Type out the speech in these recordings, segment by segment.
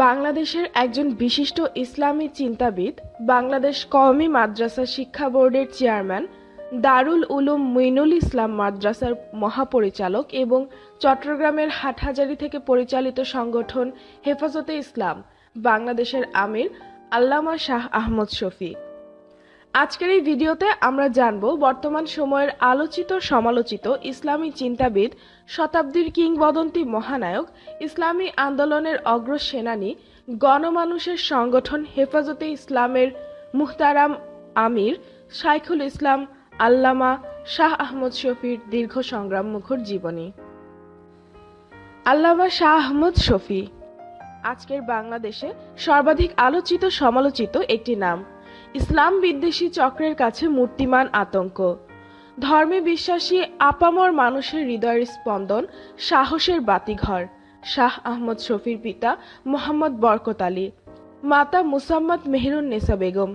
বাংলাদেশের একজন বিশিষ্ট ইসলামী চিন্তাবিদ, বাংলাদেশ কওমি মাদ্রাসা শিক্ষা বোর্ডের চেয়ারম্যান, দারুল উলুম মুইনুল ইসলাম মাদ্রাসার মহাপরিচালক এবং চট্টগ্রামের হাটহাজারি থেকে পরিচালিত সংগঠন হেফাজতে ইসলাম, বাংলাদেশের আমির আল্লামা শাহ আহমদ শফি। আজকের এই ভিডিওতে আমরা জানব বর্তমান সময়ের আলোচিত সমালোচিত ইসলামী চিন্তাবিদ, শতাব্দীর কিংবদন্তি মহানায়ক, ইসলামী আন্দোলনের অগ্রসেনানী, গণমানুষের সংগঠন হেফাজতে ইসলামের মুহতারাম আমির, শাইখুল ইসলাম, আল্লামা শাহ আহমদ শফির দীর্ঘ সংগ্রাম মুখর জীবনী। আল্লামা শাহ আহমদ শফি, আজকের বাংলাদেশে সর্বাধিক আলোচিত সমালোচিত একটি নাম। ইসলাম বিদ্বেষী চক্রের কাছে মূর্তিমান আতঙ্ক। ধর্মে বিশ্বাসী আপামর মানুষের হৃদয়ের স্পন্দন সাহসের বাতিঘর। শাহ আহমদ শফির পিতা মোহাম্মদ বরকত আলী। মাতা মুসাম্মদ মেহরুন নেসা বেগম।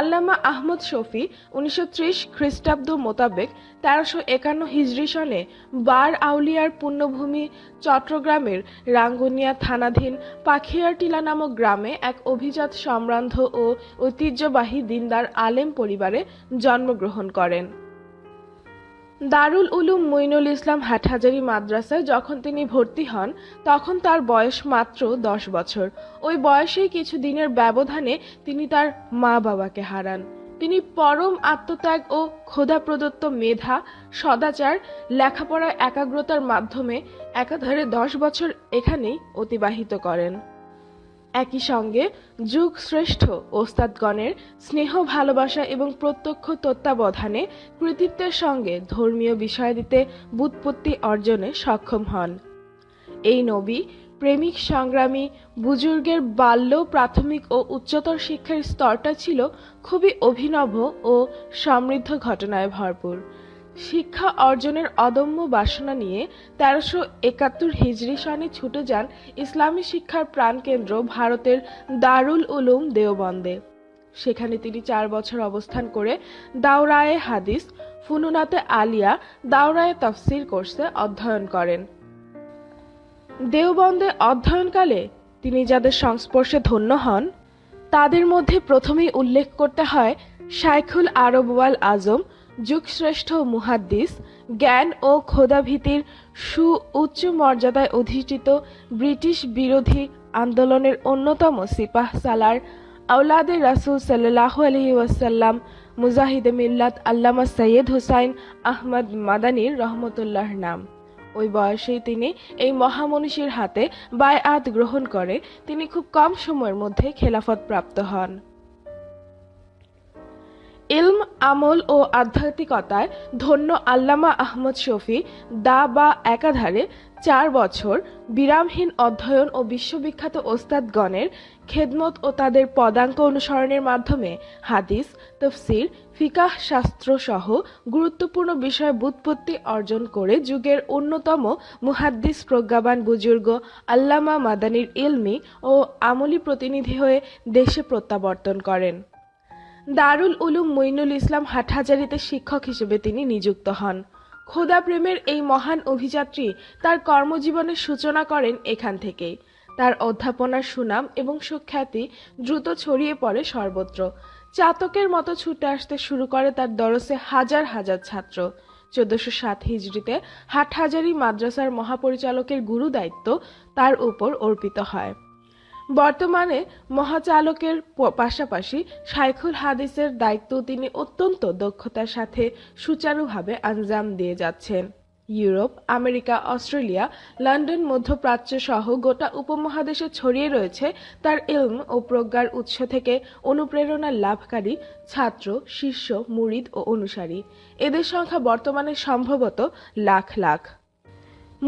আল্লামা আহমদ শফি উনিশশো ত্রিশ খ্রিস্টাব্দ মোতাবেক তেরোশো একান্ন হিজরি সনে বার আউলিয়ার পুণ্যভূমি চট্টগ্রামের রাঙ্গুনিয়া থানাধীন পাখিয়ারটিলা নামক গ্রামে এক অভিজাত সম্রান্ধ ও ঐতিহ্যবাহী দিনদার আলেম পরিবারে জন্মগ্রহণ করেন। দারুল উলুম মুইনুল ইসলাম হাটহাজারী মাদ্রাসায় যখন তিনি ভর্তি হন, তখন তার বয়স মাত্র দশ বছর। ওই বয়সেই কিছু দিনের ব্যবধানে তিনি তার মা বাবাকে হারান। তিনি পরম আত্মত্যাগ ও খোদা প্রদত্ত মেধা, সদাচার লেখাপড়ায় একাগ্রতার মাধ্যমে একাধারে দশ বছর এখানেই অতিবাহিত করেন। একই সঙ্গে যুগ শ্রেষ্ঠ ওস্তাদগণের স্নেহ ভালোবাসা এবং প্রত্যক্ষ তত্ত্বাবধানে কৃতিত্বের সঙ্গে ধর্মীয় বিষয়াদিতে বুৎপত্তি অর্জনে সক্ষম হন। এই নবী প্রেমিক সংগ্রামী বুজুর্গের বাল্য প্রাথমিক ও উচ্চতর শিক্ষার স্তরটা ছিল খুবই অভিনব ও সমৃদ্ধ ঘটনায় ভরপুর। শিক্ষা অর্জনের অদম্য বাসনা নিয়ে তেরোশো একাত্তর হিজরি সনে ছুটে যান ইসলামী শিক্ষার প্রাণকেন্দ্র ভারতের দারুল উলুম দেওবন্দে। সেখানে তিনি চার বছর অবস্থান করে দাওরায়ে হাদিস ফুনুনাতে আলিয়া, দাওরায়ে তফসির কোর্সে অধ্যয়ন করেন। দেওবন্দে অধ্যয়নকালে তিনি যাদের সংস্পর্শে ধন্য হন, তাদের মধ্যে প্রথমেই উল্লেখ করতে হয় শাইখুল আরব ওয়াল আজম যুগশ্রেষ্ঠ মুহাদ্দিস, জ্ঞান ও খোদাভীতির সু উচ্চ মর্যাদায় অধিষ্ঠিত ব্রিটিশ বিরোধী আন্দোলনের অন্যতম সিপাহ সালার আউলাদে রাসুল সাল্লাহ আলহি ওয়াসাল্লাম মুজাহিদে মিল্লাত আল্লামা সৈয়দ হুসাইন আহমদ মাদানির রহমতুল্লাহ নাম। ওই বয়সেই তিনি এই মহামনীষীর হাতে বায়আত গ্রহণ করে। তিনি খুব কম সময়ের মধ্যে খেলাফত প্রাপ্ত হন। ইলম, আমল ও আধ্যাত্মিকতায় ধন্য আল্লামা আহমদ শফি দা বা একাধারে চার বছর বিরামহীন অধ্যয়ন ও বিশ্ববিখ্যাত ওস্তাদগণের খেদমত ও তাদের পদাঙ্ক অনুসরণের মাধ্যমে হাদিস, তফসির, ফিকাহ শাস্ত্র সহ গুরুত্বপূর্ণ বিষয় বুৎপত্তি অর্জন করে যুগের অন্যতম মুহাদ্দিস প্রজ্ঞাবান বুজুর্গ আল্লামা মাদানির ইলমি ও আমলি প্রতিনিধি হয়ে দেশে প্রত্যাবর্তন করেন। দারুল উলুম মইনুল ইসলাম হাটহাজারিতে শিক্ষক হিসেবে তিনি নিযুক্ত হন। খোদা প্রেমের এই মহান অভিযাত্রী তার কর্মজীবনের সূচনা করেন এখান থেকেই তার অধ্যাপনার সুনাম এবং সুখ্যাতি দ্রুত ছড়িয়ে পড়ে সর্বত্র। চাতকের মতো ছুটে আসতে শুরু করে তার দরসে হাজার হাজার ছাত্র। চোদ্দশো সাত হিজড়িতে হাটহাজারি মাদ্রাসার মহাপরিচালকের গুরু দায়িত্ব তার উপর অর্পিত হয়। বর্তমানে মহাচালকের পাশাপাশি শাইখুল হাদিসের দায়িত্ব তিনি অত্যন্ত দক্ষতার সাথে সুচারুভাবে আঞ্জাম দিয়ে যাচ্ছেন। ইউরোপ, আমেরিকা, অস্ট্রেলিয়া, লন্ডন মধ্যপ্রাচ্য সহ গোটা উপমহাদেশে ছড়িয়ে রয়েছে তার ইলম ও প্রজ্ঞার উৎস থেকে অনুপ্রেরণা লাভকারী ছাত্র, শিষ্য, মুরিদ ও অনুসারী। এদের সংখ্যা বর্তমানে সম্ভবত লাখ লাখ।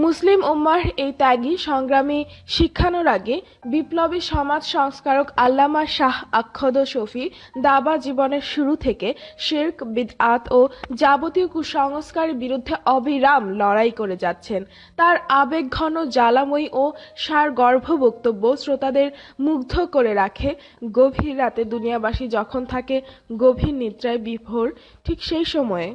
মুসলিম উম্মার এই ত্যাগী সংগ্রামী শিক্ষানুরাগী বিপ্লবী সমাজ সংস্কারক আল্লামা শাহ আক্ষদ শফি দাবা জীবনের শুরু থেকে শির্ক, বিদআত ও যাবতীয় কুসংস্কারের বিরুদ্ধে অবিরাম লড়াই করে যাচ্ছেন। তার আবেগঘন জ্বালাময়ী ও সার গর্ভ বক্তব্য শ্রোতাদের মুগ্ধ করে রাখে। গভীর রাতে দুনিয়াবাসী যখন থাকে গভীর নিদ্রায় বিভোর, ঠিক সেই সময়ে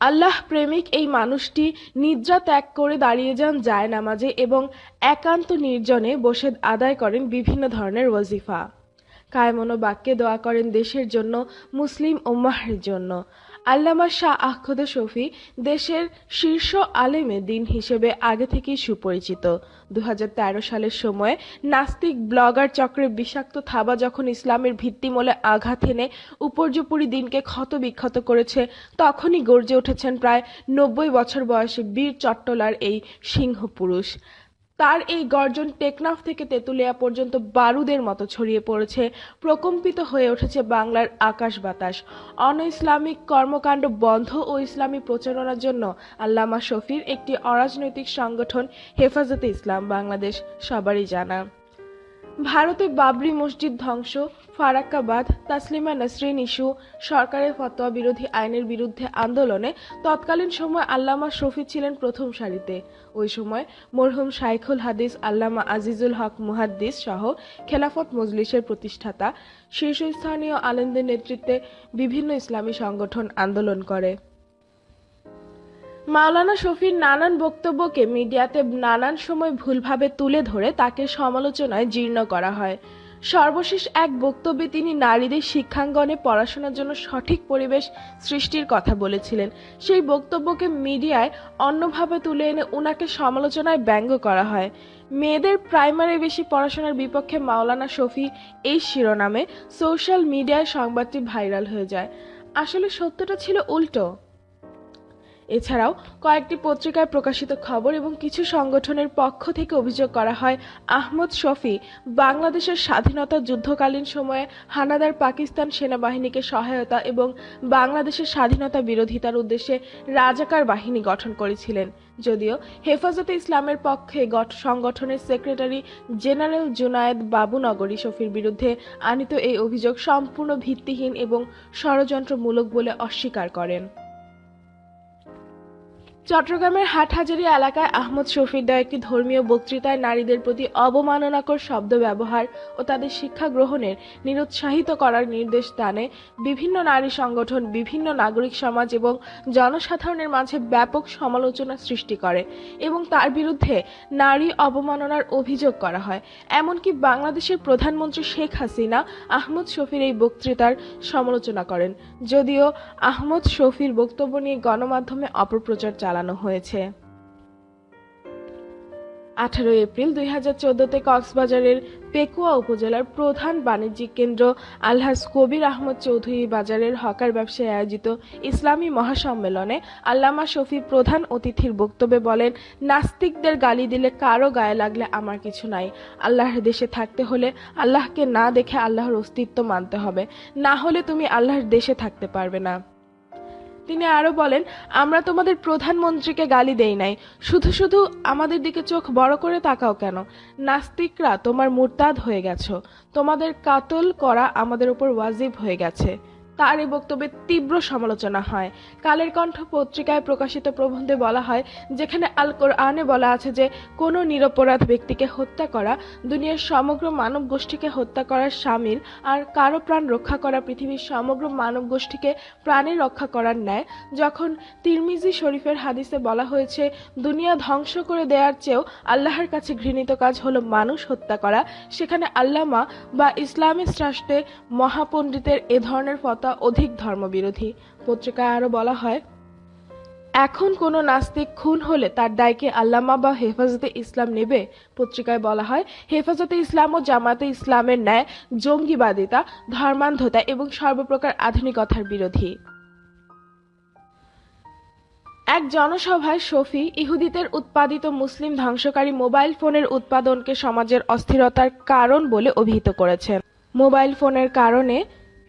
আল্লাহ প্রেমিক এই মানুষটি নিদ্রা ত্যাগ করে দাঁড়িয়ে যান যায় নামাজে এবং একান্ত নির্জনে বসে আদায় করেন বিভিন্ন ধরনের ওয়াজিফা। কায়মনো বাক্যে দোয়া করেন দেশের জন্য, মুসলিম উম্মাহের জন্য। আল্লামা শাহ আহমদ শফি দেশের শীর্ষ আলেমে দিন হিসেবে আগে থেকেই সুপরিচিত। দু হাজার তেরো সালের সময়ে নাস্তিক ব্লগার চক্রে বিষাক্ত থাবা যখন ইসলামের ভিত্তিমূলে আঘাত এনে উপর্যুপরি দিনকে ক্ষত বিক্ষত করেছে, তখনই গর্জে উঠেছেন প্রায় নব্বই বছর বয়সে বীর চট্টলার এই সিংহ পুরুষ তার এই গর্জন টেকনাফ থেকে তেঁতুলিয়া পর্যন্ত বারুদের মতো ছড়িয়ে পড়েছে, প্রকম্পিত হয়ে উঠেছে বাংলার আকাশ বাতাস। অন ইসলামিক কর্মকাণ্ড বন্ধ ও ইসলামী প্রচারণার জন্য আল্লামা শফির একটি অরাজনৈতিক সংগঠন হেফাজতে ইসলাম, বাংলাদেশ। সবারই জানা। ভারতে বাবরি মসজিদ ধ্বংস, ফারাক্কাবাদ, তাসলিমা নসরিন ইস্যু, সরকারের ফতোয়া বিরোধী আইনের বিরুদ্ধে আন্দোলনে তৎকালীন সময় আল্লামা শফি ছিলেন প্রথম সারিতে। ওই সময় মরহুম শাইখুল হাদিস, আল্লামা আজিজুল হক মুহাদ্দিস সহ খেলাফত মজলিসের প্রতিষ্ঠাতা শীর্ষস্থানীয় আলেমদের নেতৃত্বে বিভিন্ন ইসলামী সংগঠন আন্দোলন করে। মাওলানা শফির নানান বক্তব্যকে মিডিয়াতে নানান সময় ভুলভাবে তুলে ধরে তাকে সমালোচনায় জীর্ণ করা হয়। সর্বশেষ এক বক্তব্যে তিনি নারীদের শিক্ষাঙ্গনে পড়াশোনার জন্য সঠিক পরিবেশ সৃষ্টির কথা বলেছিলেন। সেই বক্তব্যকে মিডিয়ায় অন্যভাবে তুলে এনে উনাকে সমালোচনায় ব্যঙ্গ করা হয়। মেয়েদের প্রাইমারি বেশি পড়াশোনার বিপক্ষে মাওলানা শফি এই শিরোনামে সোশ্যাল মিডিয়ায় সংবাদটি ভাইরাল হয়ে যায়। আসলে সত্যটা ছিল উল্টো। এছাড়াও কয়েকটি পত্রিকায় প্রকাশিত খবর এবং কিছু সংগঠনের পক্ষ থেকে অভিযোগ করা হয়, আহমদ শফি বাংলাদেশের স্বাধীনতা যুদ্ধকালীন সময়ে হানাদার পাকিস্তান সেনাবাহিনীকে সহায়তা এবং বাংলাদেশের স্বাধীনতা বিরোধিতার উদ্দেশ্যে রাজাকার বাহিনী গঠন করেছিলেন। যদিও হেফাজতে ইসলামের পক্ষে সংগঠনের সেক্রেটারি জেনারেল জুনায়েদ বাবুনগরী শফির বিরুদ্ধে আনিত এই অভিযোগ সম্পূর্ণ ভিত্তিহীন এবং ষড়যন্ত্রমূলক বলে অস্বীকার করেন। চট্টগ্রামের হাটহাজারী এলাকায় আহমদ শফির দেওয়া একটি ধর্মীয় বক্তৃতায় নারীদের প্রতি অবমাননাকর শব্দ ব্যবহার ও তাদের শিক্ষা গ্রহণের নিরুৎসাহিত করার নির্দেশ দানে বিভিন্ন নারী সংগঠন, বিভিন্ন নাগরিক সমাজ এবং জনসাধারণের মাঝে ব্যাপক সমালোচনা সৃষ্টি করে এবং তার বিরুদ্ধে নারী অবমাননার অভিযোগ করা হয়। এমনকি বাংলাদেশের প্রধানমন্ত্রী শেখ হাসিনা আহমদ শফির এই বক্তৃতার সমালোচনা করেন। যদিও আহমদ শফির বক্তব্য নিয়ে গণমাধ্যমে অপপ্রচার চালান চালানো হয়েছে। আঠারো এপ্রিল দুই হাজার চোদ্দতে কক্সবাজারের পেকুয়া উপজেলার প্রধান বাণিজ্যিক কেন্দ্র আলহাজ কবির আহমদ চৌধুরী বাজারের হকার ব্যবসায় আয়োজিত ইসলামী মহাসম্মেলনে আল্লামা শফি প্রধান অতিথির বক্তব্যে বলেন, নাস্তিকদের গালি দিলে কারও গায়ে লাগলে আমার কিছু নাই। আল্লাহর দেশে থাকতে হলে আল্লাহকে না দেখে আল্লাহর অস্তিত্ব মানতে হবে। না হলে তুমি আল্লাহর দেশে থাকতে পারবে না। তিনি আরও বলেন, আমরা তোমাদের প্রধানমন্ত্রীকে গালি দেই নাই। শুধু শুধু আমাদের দিকে চোখ বড় করে তাকাও কেন? নাস্তিকরা তোমার মুরতাদ হয়ে গেছো। তোমাদের কাতল করা আমাদের উপর ওয়াজিব হয়ে গেছে। তার এই বক্তব্যের তীব্র সমালোচনা হয়। কালের কণ্ঠ পত্রিকায় প্রকাশিত প্রবন্ধে বলা হয়, যেখানে আল কোরআনে বলা আছে যে, কোনো নিরপরাধ ব্যক্তিকে হত্যা করা, দুনিয়ার সমগ্র মানব গোষ্ঠীকে হত্যা করার সামিল আর কারও প্রাণ রক্ষা করা পৃথিবীর সমগ্র মানব গোষ্ঠীকে প্রাণে রক্ষা করার ন্যায়, যখন তিরমিজি শরীফের হাদিসে বলা হয়েছে, দুনিয়া ধ্বংস করে দেওয়ার চেয়েও আল্লাহর কাছে ঘৃণিত কাজ হলো মানুষ হত্যা করা, সেখানে আল্লামা বা ইসলামিক রাষ্ট্রে মহাপণ্ডিতের এ ধরনের ফতা কথা অধিক ধর্মবিরোধী। পত্রিকায় আরও বলা হয়, এখন কোন নাস্তিক খুন হলে তার দায়কে আল্লামা বা হেফাজতে ইসলাম নেবে। পত্রিকায় বলা হয়, হেফাজতে ইসলাম ও জামাতে ইসলামের ন্যায় জঙ্গিবাদিতা, ধর্মান্ধতা এবং সর্বপ্রকার আধুনিকতার বিরোধী। এক জনসভায় শফি, ইহুদিদের উৎপাদিত মুসলিম ধ্বংসকারী মোবাইল ফোনের উৎপাদনকে সমাজের অস্থিরতার কারণ বলে অভিহিত করেছেন। মোবাইল ফোনের কারণে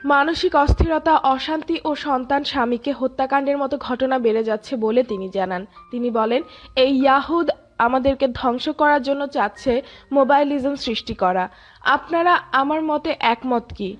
মানসিক অস্থিরতা, অশান্তি ও সন্তান স্বামীকে হত্যাকাণ্ডের মতো ঘটনা বেড়ে যাচ্ছে বলে তিনি জানান। তিনি বলেন, এই ইয়াহুদ আমাদেরকে ধ্বংস করার জন্য চাচ্ছে মোবাইলিজম সৃষ্টি করা। আপনারা আমার মতে একমত কি?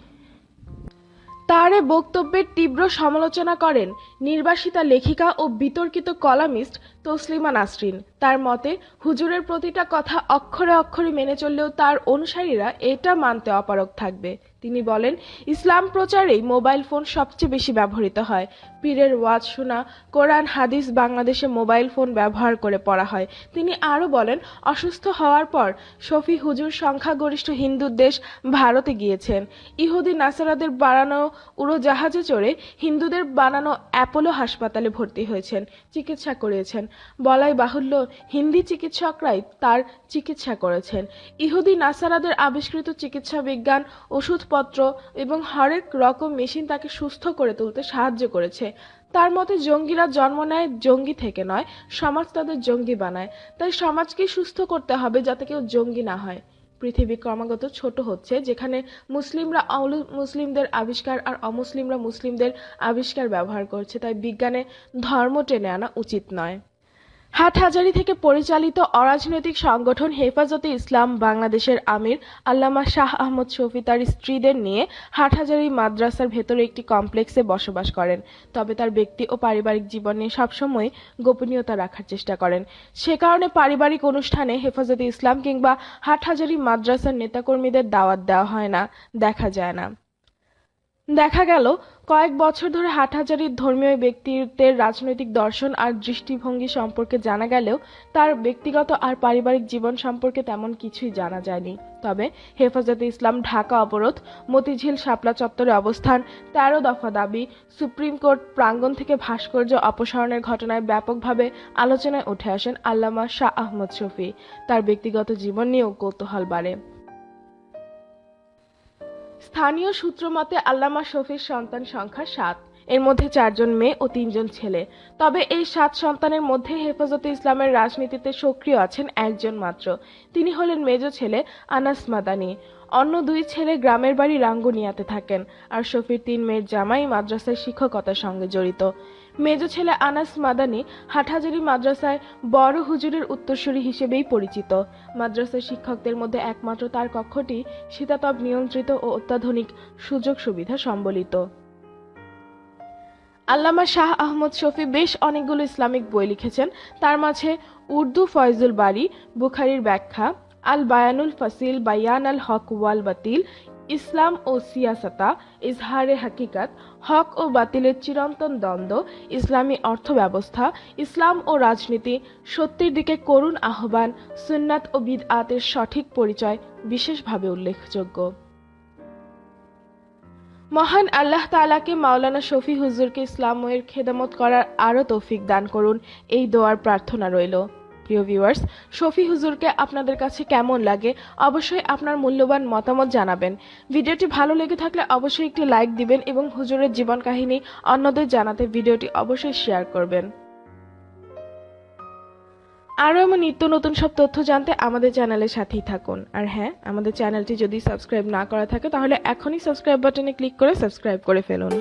তার এ বক্তব্যের তীব্র সমালোচনা করেন নির্বাসিতা লেখিকা ও বিতর্কিত কলামিস্ট তসলিমা নাসরিন। তার মতে, হুজুরের প্রতিটা কথা অক্ষরে অক্ষরে মেনে চললেও তার অনুসারীরা এটা মানতে অপারক থাকবে। তিনি বলেন, ইসলাম প্রচারেই মোবাইল ফোন সবচেয়ে বেশি ব্যবহৃত হয়। পীরের ওয়াজ শোনা, কোরআন, হাদিস, বাংলাদেশে মোবাইল ফোন ব্যবহার করে পড়া হয়। তিনি আরও বলেন, অসুস্থ হওয়ার পর শফি হুজুর সংখ্যাগরিষ্ঠ হিন্দুর দেশ ভারতে গিয়েছেন। ইহুদি নাসারাদের বানানো উড়োজাহাজে চড়ে হিন্দুদের বানানো অ্যাপোলো হাসপাতালে ভর্তি হয়েছেন, চিকিৎসা করিয়েছেন। বলাই বাহুল্য হিন্দি চিকিৎসকরাই তার চিকিৎসা করেছেন। ইহুদি নাসারাদের আবিষ্কৃত চিকিৎসা বিজ্ঞান, ওষুধপত্র এবং হরেক রকম মেশিন তাকে সুস্থ করে তুলতে সাহায্য করেছে। তার মতে, জঙ্গিরা জন্ম নেয় জঙ্গি থেকে নয়, সমাজ তাদের জঙ্গি বানায়। তাই সমাজকে সুস্থ করতে হবে যাতে কেউ জঙ্গি না হয়। পৃথিবী ক্রমাগত ছোট হচ্ছে, যেখানে মুসলিমরা মুসলিমদের আবিষ্কার আর অমুসলিমরা মুসলিমদের আবিষ্কার ব্যবহার করছে। তাই বিজ্ঞানে ধর্ম টেনে আনা উচিত নয়। হাটহাজারী থেকে পরিচালিত অরাজনৈতিক সংগঠন হেফাজতে ইসলাম বাংলাদেশের আমির আল্লামা শাহ আহমদ শফি তার স্ত্রীদের নিয়ে হাটহাজারী মাদ্রাসার ভেতরে একটি কমপ্লেক্সে বসবাস করেন। তবে তার ব্যক্তি ও পারিবারিক জীবন নিয়ে সবসময় গোপনীয়তা রাখার চেষ্টা করেন। সে কারণে পারিবারিক অনুষ্ঠানে হেফাজতে ইসলাম কিংবা হাটহাজারী মাদ্রাসার নেতাকর্মীদের দাওয়াত দেওয়া হয় না, দেখা যায় না। দেখা গেল, কয়েক বছর ধরে হাটহাজারির ধর্মীয় ব্যক্তিত্বের রাজনৈতিক দর্শন আর দৃষ্টিভঙ্গি সম্পর্কে জানা গেলেও তার ব্যক্তিগত আর পারিবারিক জীবন সম্পর্কে তেমন কিছুই জানা যায়নি। তবে হেফাজতে ইসলাম ঢাকা অবরোধ, মতিঝিল শাপলা চত্বরে অবস্থান, তেরো দফা দাবি, সুপ্রিম কোর্ট প্রাঙ্গণ থেকে ভাস্কর্য অপসারণের ঘটনায় ব্যাপকভাবে আলোচনায় উঠে আসেন আল্লামা শাহ আহমদ শফি। তার ব্যক্তিগত জীবন নিয়েও কৌতূহল বাড়ে। স্থানীয় সূত্রমতে আল্লামা শফির সন্তান সংখ্যা সাত। এর মধ্যে চারজন মেয়ে ও তিনজন ছেলে। তবে এই সাত সন্তানের মধ্যে হেফাজতে ইসলামের রাজনীতিতে সক্রিয় আছেন একজন মাত্র। তিনি হলেন মেজ ছেলে আনাস মাদানি। অন্য দুই ছেলে গ্রামের বাড়ি রাঙ্গুনিয়াতে থাকেন। আর শফির তিন মেয়ের জামাই মাদ্রাসায় শিক্ষকতার সঙ্গে জড়িত। মেজ ছেলে আনাস মাদানি হাটহাজারী মাদ্রাসায় বড় হুজুরের উত্তরসূরি হিসেবেই পরিচিত। মাদ্রাসার শিক্ষকদের মধ্যে একমাত্র তার কক্ষটি শীতাতপ নিয়ন্ত্রিত ও অত্যাধুনিক সুযোগ সুবিধা সম্বলিত। আল্লামা শাহ আহমদ শফি বেশ অনেকগুলো ইসলামিক বই লিখেছেন। তার মাঝে উর্দু ফয়জুল বাড়ি বুখারির ব্যাখ্যা, আল বায়ানুল ফাসিল, বায়ান আল হক ওয়াল বাতিল ইসলাম ও সিয়াসতা, ইজহারে হাকিকাত, হক ও বাতিলের চিরন্তন দ্বন্দ্ব, ইসলামী অর্থব্যবস্থা, ইসলাম ও রাজনীতি, সত্যের দিকে করুণ আহ্বান, সুন্নাত ও বিদআতের সঠিক পরিচয় বিশেষভাবে উল্লেখযোগ্য। মহান আল্লাহ তাআলাকে মাওলানা শফি হুজুরকে ইসলামের খেদামত করার আরও তৌফিক দান করুন, এই দোয়ার প্রার্থনা রইল। প্রিয় ভিউয়ার্স শফি হুজুরকে আপনাদের কাছে কেমন লাগে? অবশ্যই আপনার মূল্যবান মতামত জানাবেন। ভিডিওটি ভালো লেগে থাকলে অবশ্যই একটি লাইক দিবেন এবং হুজুরের জীবন কাহিনী অন্যদের জানাতে ভিডিওটি অবশ্যই শেয়ার করবেন। আরও এমন নিত্য নতুন সব তথ্য জানতে আমাদের চ্যানেলের সাথেই থাকুন। আর হ্যাঁ আমাদের চ্যানেলটি যদি সাবস্ক্রাইব না করা থাকে, তাহলে এখনই সাবস্ক্রাইব বাটনে ক্লিক করে সাবস্ক্রাইব করে ফেলুন।